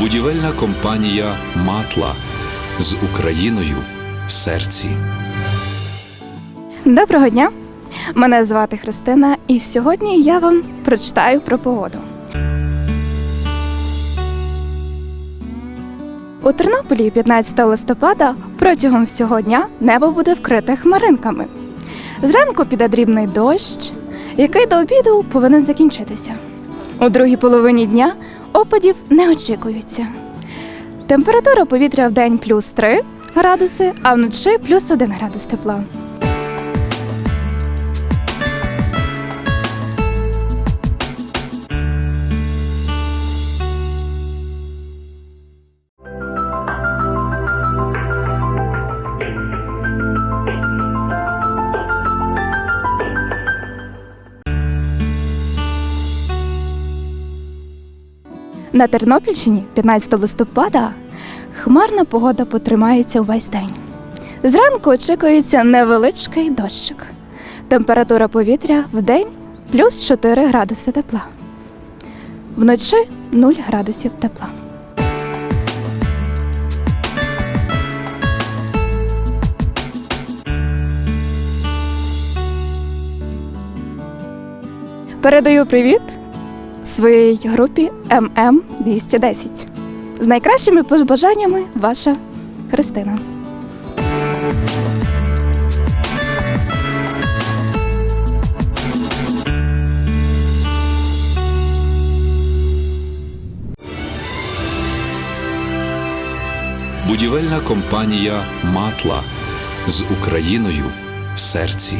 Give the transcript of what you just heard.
Будівельна компанія Матла з Україною в серці. Доброго дня! Мене звати Христина, і сьогодні я вам прочитаю про погоду. У Тернополі 15 листопада протягом всього дня небо буде вкрите хмаринками. Зранку піде дрібний дощ, який до обіду повинен закінчитися. У другій половині дня опадів не очікується. Температура повітря в день плюс 3 градуси, а вночі плюс 1 градус тепла. На Тернопільщині 15 листопада хмарна погода потримається увесь день. Зранку очікується невеличкий дощик. Температура повітря в день плюс 4 градуси тепла. Вночі 0 градусів тепла. Передаю привіт своїй групі ММ 210 З найкращими побажаннями ваша Христина. Будівельна компанія Матла з Україною в серці.